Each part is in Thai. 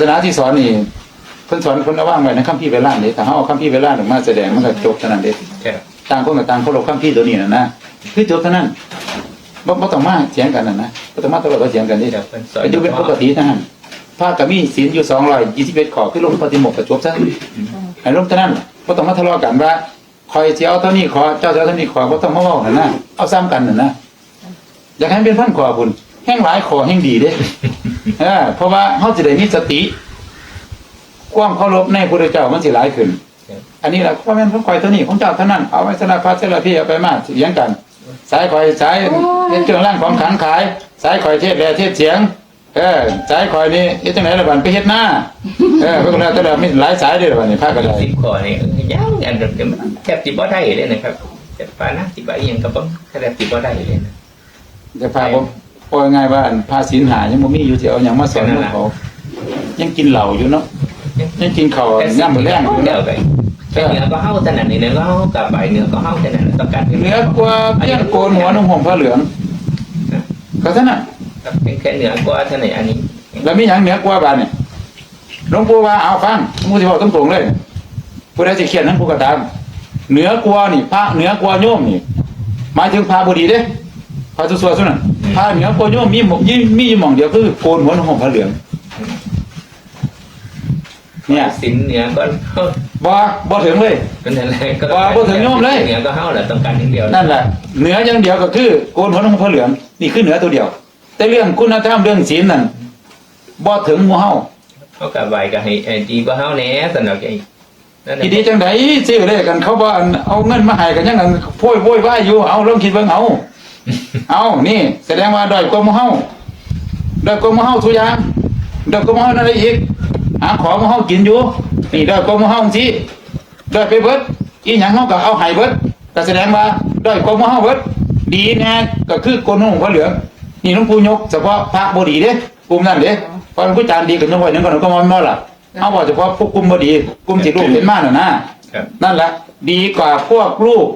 สนาที่สอนนี่เพิ่นสอนเพิ่นเอาว่างไว้ในคัมภีร์เวลานี่ถ้าเฮาเอาคัมภีร์เวลาออกมาแสดงมันก็จบเท่านั้นเด้ครับต่างคนกับต่างเคารพคัมภีร์ตัวนี้น่ะนะคือจบเท่านั้นบ่บ่ต้องมาเถียงกันน่ะนะบ่ต้องมาตลอดเถียงกันนี่ครับเพิ่นสอนอายุเป็นปกตินะฮะพระก็มีศีลอยู่221ข้อคือลงปฏิโมกข์ก็จบซะให้ลงเท่านั้นบ่ต้องมาทะเลาะกันว่าคอยสิเอาเท่านี้ขอเจ้าจะเอาเท่านี้ขอบ่ต้องมาเว้านั่นนะเอาซ้ำกันนั่นนะอยากให้มันเป็นพันขอพุ่นแห้งหลายขอแห้งดีเด้ เออเพราะว่าเฮาสิได้มีสติความเคารพในพระพุทธเจ้ามันสิหลายขึ้น อันนี้แหละพ่อแม่นของข่อยเท่านี้ของเจ้าเท่านั้นเอาไว้สลับพัดสลับพี่เอาไปมาเสียงกันสายข่อยสายเป็นเครื่องร่างของขันขาย สายข่อยเทศแลเทศเสียง เออสายข่อยนี่เฮ็ดจังไหนละบัดไปเฮ็ดหน้าเออเพิ่นก็แล้วแต่ละมีหลายสายเด้อบัดนี้พากันได้สิบข้อนี่ยาวอันเดิมแทบสิบ่ได้เลยนะครับแต่ปานะสิบ่าอีหยังก็บ่แทบสิบ่ได้เลยนะจะพาผม โอ้ยง่ายว่าอันพาศีลหายังบ่มีอยู่ที่เอาหยังมาสอนพวกเขา ยังกินเหล้าอยู่เนาะยังกินข้าวย่ำมื้อแรงอยู่เดียวเนาะกันเนื้อก็เฮาแต่นั้นนี่เนื้อก็เฮากับใบเนื้อก็เฮาแต่นั้นต้องการเหนือกว่าเพี้ยนโกนหัวนุ่งห่มผ้าเหลืองก็เท่านั้นครับเป็นแค่เนื้อกว่าเท่านั้นอันนี้แล้วมีอย่างเหนือกว่าบานเนี่ยหลวงปู่ว่าเอาฟังหลวงปู่สิบอกตรงๆเลยผู้ใดสิเขียนนั้นผู้ก็ตาม เหนือกว่านี่พระเหนือกว่าโยมนี่หมายถึงพระบุรีเด้พระสุสวสุนั่น พระเหนือกว่าโยมมีหมกมีมีอยู่หม่องเดียวคือโกนหัวนุ่งห่มผ้าเหลือง เนี่ยสินเนื้อก็เฮาบ่บ่ถึงเลยเป็นอะไรก็ว่าบ่ถึงโยมเลยเนื้อก็เฮาแหละต้องการอย่างเดียวนั่นแหละเหนืออย่างเดียวก็คือโกนหัวนุ่งห่มผ้าเหลือง นี่คือเหนือตัวเดียว แต่เรื่องคุณธรรมเรื่องศีลนั่นบ่ถึงหมู่เฮาเฮากับใบก็ให้ให้ดีกว่าเฮาแหน่สำหรับไอ้นั่นทีน่ะนี้จังไดซื้อเลยกันเขาบ่อันเอาเงินมาให้กันยังนั้นโพยโวยว่ายอยู่เอาลองคิดเบิ่งเอา เอานี่ แสดงว่าด้อยกว่าหมู่เฮาด้อยกว่าหมู่เฮาทุกอย่างด้อยกว่าหมู่เฮานั่นได้อีกหาของหมู่เฮากินอยู่ นี่ด้อยกว่าหมู่เฮาสิด้อยไปเบิดอีหยังเฮาก็เอาให้เบิดก็แสดงว่าด้อยกว่าหมู่เฮาเบิดดีแน่ก็คือโกนนุ่งผ้าเหลืองนี่หลวงปู่ยกเฉพาะพระบ่ดีเด้กลุ่มนั้นเด้เพราะผู้จารย์ดีก็ยกไว้หนึงก็ก็บ่ล่ะเอาบ่เฉพาะพวกกลุ่มบ่ดีกลุ่มที่ลูกเห็นมาน่ะนะครับนั่นแหละดีกว่าพวกลูก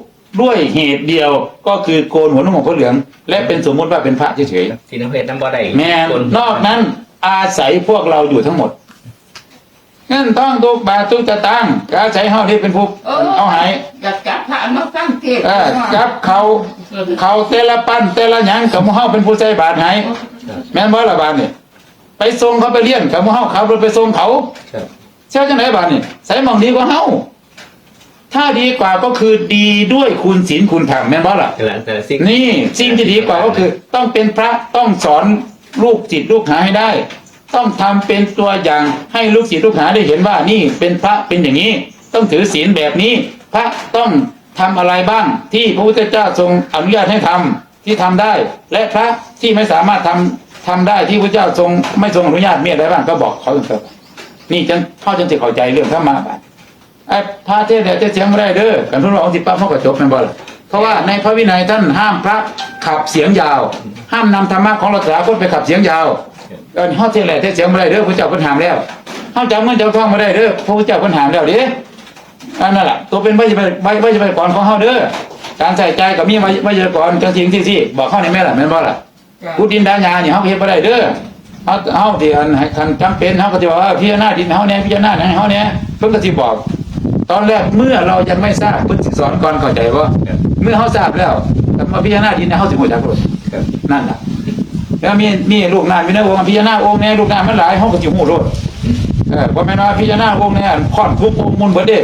ด้วยเหตุเดียวก็คือโกนหัวนุ่งของพระเหลือง และเป็นสมมุติว่าเป็นพระเฉยสิน้ำเพชรน้ำบ่ได้ๆแม่นคนนอกนั้นอาศัยพวกเราอยู่ทั้งหมดเงินต้องทุกบาททุกจะตั้งก็อาศัยเฮาที่เป็นผู้เอาใหายอยากจับพระมาตั้งเทศเออจับเขาเขาเตละปั้นเตละหยังกับหมู่เฮาเป็นผู้ใส่บาทให้แม่นบ่ละบาทนี่ไปส่งเขาไปเลี้ยงกับหมู่เฮาขับรถไปส่งเขา ครับเชื่อจังไหนบาทนี่ใส่หมองดีกว่าเฮา ถ้าดีกว่าก็คือดีด้วยคุณศีลคุณธรรมแม่นบ่ล่ะแต่ละแต่ละสิ่งนี่สิ่งที่ดีกว่าก็คือ ต้องเป็นพระต้องสอนลูกจิตลูกหาให้ได้ ต้องทำเป็นตัวอย่างให้ลูกศิษย์ลูกหาได้เห็นว่านี่เป็นพระเป็นอย่างนี้ ต้องถือศีลแบบนี้ พระต้องทำอะไรบ้างที่พระพุทธเจ้าทรงอนุญาตให้ทำที่ทำได้ และพระที่ไม่สามารถทำทำได้ที่พระเจ้าทรงไม่ทรงอนุญาตมีอะไรบ้างก็บอกเขาเถอะนี่จังพ่อจังจะเข้าใจเรื่องธรรมะบาด ไอ้พระเทศเนี่ยจะเสียงไม่ได้เด้อกันทุนว่าองค์สิป้าเขาก็จบแม่นบ่ล่ะเพราะว่าในพระวินัยท่านห้ามพระขับเสียงยาว ห้ามนำธรรมะของเราสาคนไปขับเสียงยาวเออเฮาเทศแหละเทศเสียงบ่ได้เด้อพระเจ้าเพิ่นห้ามแล้วเฮาจำเงินเจ้าทองบ่ได้เด้อพระเจ้าเพิ่นห้ามแล้วเด้อันนั่นล่ะตัวเป็นไว้จะไปไว้ไว้จะไปก่อนของเฮาเด้อการใส่ใจก็มีไว้ไว้จะก่อนจังสิ่งที่สิบอกเฮานี่แม่นล่ะแม่นบ่ล่ะพูดดินดาญานี่เฮาเฮ็ดบ่ได้เด้อเฮาเฮาที่อันให้คันจำเป็นเฮาก็สิว่าเออพิจารณาดินเฮาแน่พิจารณาให้เฮาแน่เพิ่นก็สิบอก ตอนแรกเมื่อเรายังไม่ทราบเพิ่นสิสอนก่อนเข้าใจบ่เมื่อเฮาทราบแล้วแต่มาพิจารณาดินเฮาสิฮู้จักโลดครับนั่นล่ะแล้วมีมีลูกนานมีนะวงพิจารณาองค์เนี่ยลูกนานมันหลายห้องก็จิ๋วหูโลดเออว่าแม่นว่าพิจารณาองค์เนี่ยค่อนทุกองค์มุนเบิดเด้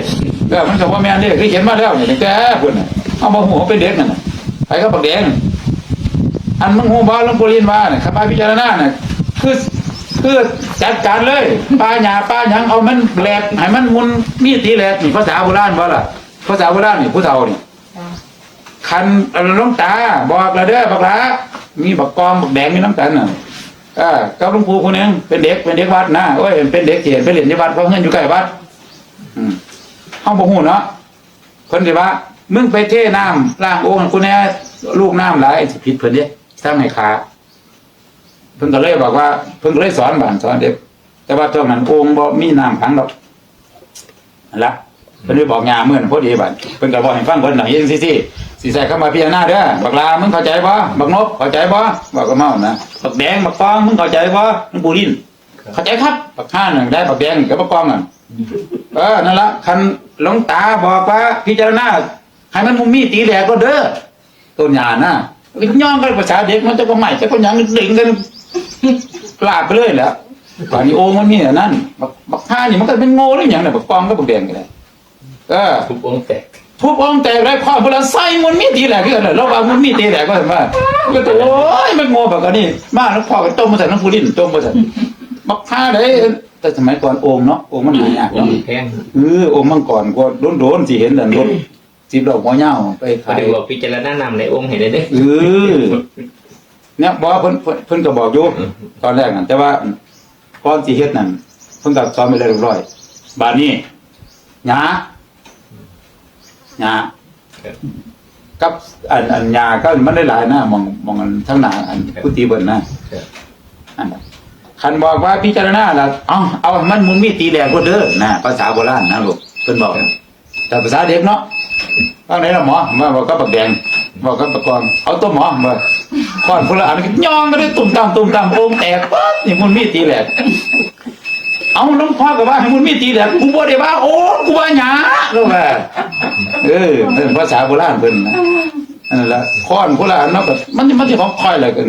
เออมันก็ว่าแม่นเด้คือเขียนมาแล้วนี่ตั้งแต่เพิ่นน่ะเอามาหูเป็นเด็กนั่นน่ะไปก็ปักแดงอันมึงหูบ่หลวงปู่ลินว่าน่ะคำว่าพิจารณาน่ะคือ คือจัดการเลยป้าหญ้าป้าหยังเอามันแหลกให้มันมุนมีตีแหลกนี่ภาษาโบราณบ่ล่ะภาษาโบราณนี่ผู้เฒ่านี่คันเอาหลวงตาบอกละเด้อบักลามีบักกอมบักแดงมีน้ำตาลน่ะเออกับหลวงปู่คนนึงเป็นเด็กเป็นเด็กวัดนะโอ้ยเป็นเด็กเขียนเป็นเหรียญที่วัดเพราะเงินอยู่ใกล้วัดห้องบ่ฮู้เนาะเพิ่นสิว่ามึงไปเทน้ำล้างโอ่งกูแน่ลูกน้ำหลายสิผิดเพิ่นเด้สร้างให้ขา พิ่นก็เลยบอกว่าเพิ่นก็เลยสอนบ้านสอนเด็กแต่ว่าช่วงนั้นโอ่งบ่มีน้ำขังดอกนั่นละเพิ่นไปบอกยาเมื่อนพอดีบัดเพิ่นก็บอกให้ฟังเพิ่นหน่อยจังซี่สิสิใส่เข้ามาพิจารณาเด้อบักลามึงเข้าใจบ่บักนบเข้าใจบ่บอกกับเมานะบักแดงบักฟองมึงเข้าใจบ่มึงปูดินเข้าใจครับบักห้าหนึ่งได้บักแดงกับบักกองอะเออนั่นละคันหลวงตาบอกว่าพิจารณาให้มันมุมมีตีแหลกก็เด้อต้นหญ้านะย่องกันภาษาเด็กมันจะก็ใหม่จะก็หยังดึงกัน ลากไปเลยแหล้วป่านนี้โอ้มันมีอันนั้นบักบักห้านี่มันก็เป็นโง่หรือหยังเนี่ยบักกองก็บักแดงกันเลยเออทุบองค์แตกทุบองค์แตกได้ข้อโบราณใส่มันมีตีแหลกกันเลยเราเอามันมีตีแหลกก็เห็นว่าก็ตัวโอ้ยมันโง่แบบกันนี่มาแล้วพ่อก็ต้มมาใส่น้ำฟูดินต้มมาใส่บักห้าเลยแต่สมัยก่อนโอ่งเนาะโอ่งมันหายากองเนาะค์แพงเออโอ่งมังกรก็โดนๆสิเห็นแต่รถจีบดอกหัวเหย้าไปพอขายดีบอกพิจารณานำในองค์ให้ได้เด้อ เออเนี่ยบอกว่าเพิ่นเพิ่นเพิ่นก็บอกอยู่ตอนแรกนั่นแต่ว่าก่อนสิเฮ็ดนั่นเพิ่นก็สอนไปแล้วเรียบร้อย บาดนี้หยาหยาครับกับอันอันหยาก็มันได้หลายนะมองมองอันทั้งหน้าอันกุฏิเบิ่นนะครับอันนั้นคันบอกว่าพิจารณาแล้วเอาเอาให้มันมุนมีตีแหลกก็เด้อนะภาษาโบราณนะลูกเพิ่นบอก แต่ภาษาเด็กเนาะตอนไหนล่ะหมอมาบอกกับปักแดงบอกกับปักกองเอาตัวหมอมา ก่อนพลอันก็ย่องก็ได้ตุ่มตามตุ่มตามโป่งแตกปั๊บนี่มันมีตีแหลกเอาน้องพ่อก็ว่าให้มันมีตีแหลกกูบ่ได้ว่าโอ้กูว่าหยาก็ว่าเออภาษาโบราณเพิ่นนะนั่นแหละค้อนพลอันเนาะก็มันมันสิของคอยแหละกัน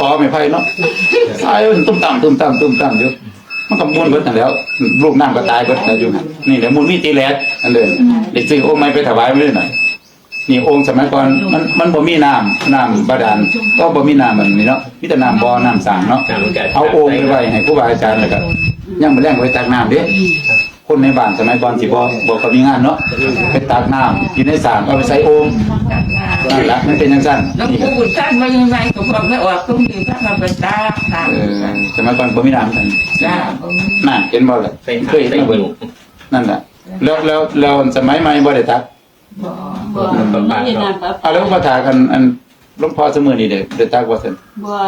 ต่อไม่ไผเนาะใส่มันตุ่มตามตุ่มตามตุ่มตามอยู่มันก็ม้วนเบิดนั่นแล้วลูกน้ำก็ตายเบิดแล้วอยู่นี่แหละมันมีตีแหลกอันเลยเด็กซื้อองค์ไม้ไปถวายไม่ได้หน่อย นี่องค์สมัยก่อนมันมันบ่มีน้ำน้ำบาดาลก็บ่มีน้ำแบบนี้เนาะมีแต่น้ำบ่อน้ำสางเนาะน้ำกันเอาองค์ไปไว้ให้ครูบาอาจารย์แล้วก็ยังบ่แรงไว้ตักน้ำเด้คนในบ้านสมัยก่อนสิบ่บ่ก็มีงานเนาะไปตักน้ำอยู่ในสางเอาไปใส่องค์นั่นล่ะมันเป็นจังซั่นแล้วนี่ก็กูท่านว่ายังไงก็บอกไม่ออกตรงนี้ท่านมาเป็นตาค่ะเออสมัยก่อนบ่มีน้ำกันจ้านั่นเห็นบ่ล่ะไปหาเคยเห็นไปบ่เบิ่งนั่นน่ะแล้วแล้วแล้วสมัยใหม่บ่ได้ตัก บัวไม่ได้นานปั๊บเอาแล้วก็ถากันอันหลวงพ่อเสมอนี่เด้ได้ตักบ่าซั่นบัว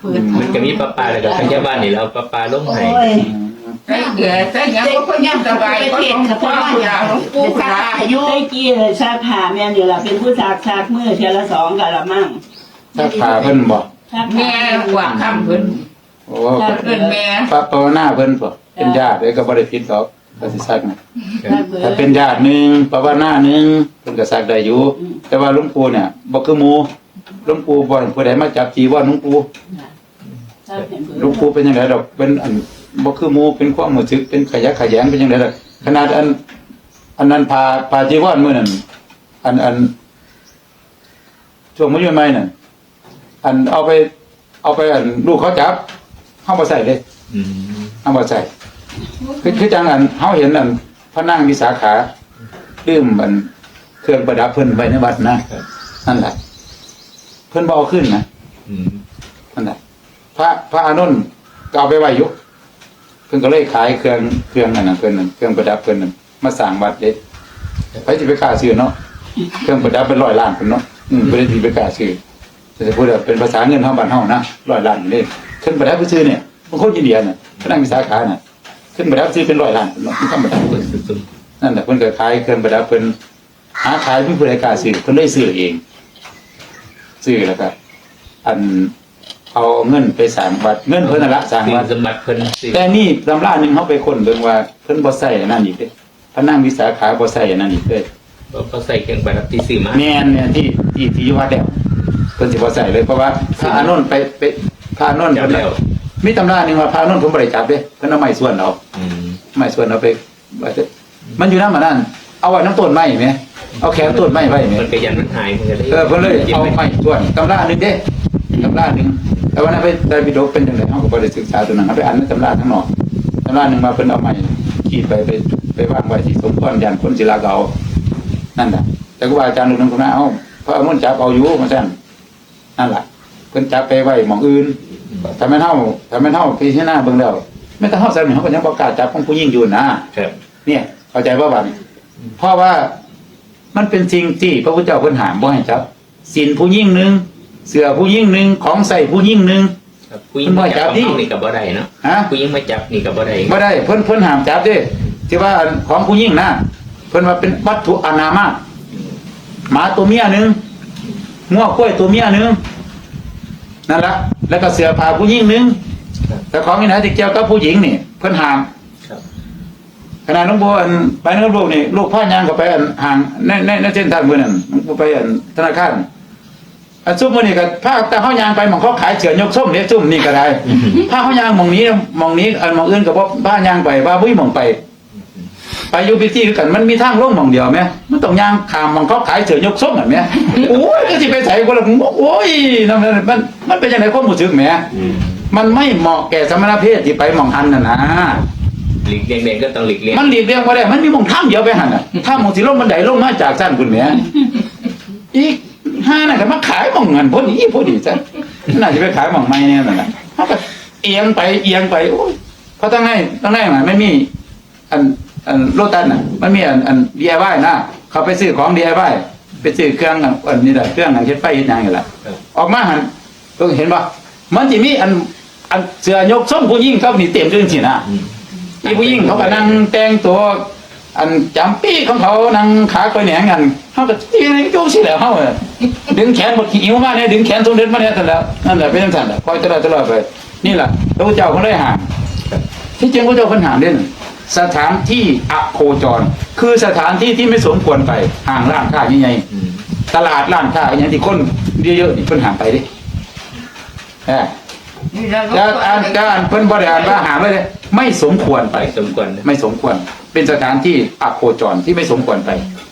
เปิดมันก็มีปลาปลาแล้วก็พยาบาลนี่เราปลาปลาลงให้โอ้ยใส่เดือใส่ยังก็พยายามสบายก็ต้องพ่อคุณยาหลวงปู่คุณยาอายุไอ้กี้เลยชาติผ่าแม่นอยู่ละเป็นผู้ชากชากมื้อเทียละสองกะละมั่งถ้าขาเพิ่นบ่แม่กว่าคำเพิ่นโอ้เพิ่นแม่พระภาวนาเพิ่นบ่เป็นญาติเด้ก็บ่ได้ผิดเขา ก็สิซักนะชาติเบิถ้าดเป็นญาติหนึงภาวนาหนึงเพิ่นก็ซักได้อยู่ แต่ว่าหลวงปู่เนี่ยบ่คือหมู่หลวงปู่บ่ให้ผู้ใดมาจับจีวรหลวงปู่ชาติเห็นเบิดหลวงปู่เป็นจังไดดอกเป็นอันบ่คือหมู่เป็นความรู้สึกเป็นขยะแขยงเป็นจังไดดอกขนาดอัน อันนั้นพาพาจีวรมื้อนั้นอันอันช่วงมื้อใหม่ๆนั่นอันเอาไป เอาไปอันลูกเขาจับเฮาบ่ใส่เด้อืมเอามาใส่ คือคือจังอันเขาเห็นอันพระนั่งวิสาขาลืมอันเครื่องประดับเพิ่นไว้ในวัดนะครับนั่นแหละเพิ่นบเอกขึ้นนะอืมนั่นแหละพระพระอานนท์ก็เอาไปไว้อยู่เพิ่นก็เลยขายเครื่องเครื่องนั่นน่ะเพิ่นนั่นเครื่องประดับเพิ่นนั่นมาสร้างวัดเด็ดไปสิไปกล้าซื้อเนาะเครื่องประดับเป็นร้อยล้านเพิ่นเนาะอืมบ่ได้สิไปกล้าซื้อแต่จะพูดว่าเป็นภาษาเงินเฮาบ้านเฮานะร้อยล้านนี่เครื่องประดับซื้อเนี่ยบางคนอินเดียน่ะพระนั่งวิสาขาน่ะ เครื่องประดับซื้อเป็นร้อยล้านเพิ่นเนาะธรรมดาเปิดสุดนั่นแหละเพิ่นก็ขายเครื่องประดับเพิ่นหาขายเพิ่นผู้ใดกล้าซื้อเพิ่นเลยซื้อเองซื้อแล้วก็อันเอาเงินไปสร้างวัดเงินเพิ่นนั่นละสร้างสิ่งวัด สมบัติเพิ่นสิแต่นี่ตำราหนึงเฮาไปค้นเบิ่งว่าเพิ่นบ่ใส่อันนั้นอีกเด้พระนางวิสาขาบ่ใส่อันนั้นอีกเด้เขาใส่เครื่องประดับที่ซื้อมา แม่นเนี่ยที่ที่ที่วัดแล้วเพิ่นสิบ่ใส่เลยเพราะว่าพระอานนท์ไปไปพระอานนท์จับเพิ่นแล้ว มีตำราหนึงว่าพระอานนท์ผมบ่ได้จับเด้เพิ่นเอาไม้ส่วนเอาอืม ไม่ส่วนเอาไปว่าจะมันอยู่น้ำมันนั่นเอาไว้น้ำต้นไม้ไหมเอาแขนต้นไม้ไว้ไหมมันก็ยันมันหายมันก็เลยเออเพิ่นเลยเอาไม้ส่วนตำราหนึ่งเด้ตำราหนึ่งแต่ว่านั้นไปได้วิดีโอเป็นยังไงเขาก็บ่ได้ศึกษาตัวนั้นเขาไปอ่านในตำราทั้งนอกตำราหนึ่งมาเพิ่นเอาไม้ขีดไปไปไปวางไว้ที่สมควรยันคนศิลาเก่านั่นแหละแต่ครูบาอาจารย์ลูกนั้นคนนั้นเอาพระอนุนจับเอาอยู่มาซั่นนั่นแหละเพิ่นจับไปไว้หม่องอื่นถ้าแม่นเฮาถ้าแม่นเฮาพิจารณาเบิ่งแล้ว แม่นแต่เฮาซั่นนี่เฮาก็ยังบ่กล้าจับของผู้หญิงอยู่นะครับ เนี่ย เข้าใจป่ะบันเพราะว่ามันเป็นสิ่งที่พระพุทธเจ้าเพิ่นหามบ่ให้จับสินผู้ยิ่งหนึ่งเสือผู้ยิ่งหนึ่งของใส่ผู้ยิ่งหนึ่ง ครับผู้หญิงมาจับของเขานี่กับบ่ได้เนาะฮะ ผู้หญิงมาจับนี่กับบ่ได้บ่ได้เพิ่นเพิ่นหามจับเด้ที่ว่าของผู้ยิ่งนะเพิ่นว่าเป็นวัตถุอนามาตหมาตัวเมียหนึ่งงัวกล้วยตัวเมียหนึ่งนั่นละแล้วก็เสือผ้าผู้ยิ่งหนึ่ง แต่ของนี่นะที่เกี่ยวกับผู้หญิงนี่ เพิ่นห้ามครับขณะน้องบัวอันไปน้องลูกนี่ลูกพ่อยางก็ไปอันห่างในในในเส้นทางมื้อนั้นน้องบัวไปอันธนาคารอันซุ่มมื้อนี้ก็พาแต่เฮายางไปหมองเขาขายเสือยกส้มเนี่ยซุ่มนี่ก็ได้พาเฮายางหมองนี้หมองนี้อันหมองอื่นก็บ่พายางไปว่าบุ้ยหมองไป ไปอยู่พิธีคือกันมันมีทางลงหมองเดียวแม่มันต้องย่างข้ามหมองเขาขายเสือยกส้มอะแม่โอ้ยก็สิไปใส่ก็ละโอ้ยนั่นมันมันมันเป็นจังได๋ความรู้สึกแหม่ มันไม่เหมาะแก่สมณเพศที่ไปหมองหันน่ะนะหลีกเลี่ยงเด่นก็ต้องหลีกเลี่ยงมันหลีกเลี่ยงบ่ได้ มันมีหมองถ้ำเดียวไปหันน่ะถ้ำหมองสิลงบันไดลงมาจากชั้นคุณแหม่อีกห้าน่ะก็มาขายหมองเงินพอดีพอดีซะน่าจะไปขายหมองไม้เนี่ยนั่นน่ะเฮาก็เอียงไปเอียงไปโอ้ยเพราะตั้งให้ตั้งให้น่ะไม่มี อันอันโลตัสน่ะ มันมีอันอัน DIY นะเขาไปซื้อของ DIY ไปซื้อเครื่องอันอันนี้แหละเครื่องอันเฮ็ดไฟเฮ็ดหยังนี่แหละออกมาหันเพิ่งเห็นป่ะมันสิมีอัน อันเสือยกส้มผู้หญิงเขานี่เต็มด้วยสินะอืมอีผู้หญิงเขาก็นั่งแต่งตัว อันจำปี้ของเขานั่งขาไปแหนงกันเขาก็ตีในจูสิแล้วเขาอะดึงแขนบดขี้อิ้วมาเนี่ยดึงแขนสมเด็จมาเนี่ยแต่นแหล้วนั่นแหละเป็นจังซั่นแหละคอยตลอดตลอดไปนี่แหละพระพุทธเจ้าเขาได้ห่างที่จริงพระเจ้าคนห่างเด่นสถานที่อโคจร คือสถานที่ที่ไม่สมควรไปห่างร้านค้าใหญ่อืมๆตลาดร้านค้าอย่างที่คนเยอะๆนี่เพิ่นห่างไปดิ เออนี่เราแล้วอ่านแล้วอ่านเพิ่นบ่ได้อ่านว่าห่างไว้เลย ไม่สมควรไปไปสมควรนะไม่สมควร เป็นสถานที่อโคจรที่ไม่สมควรไปค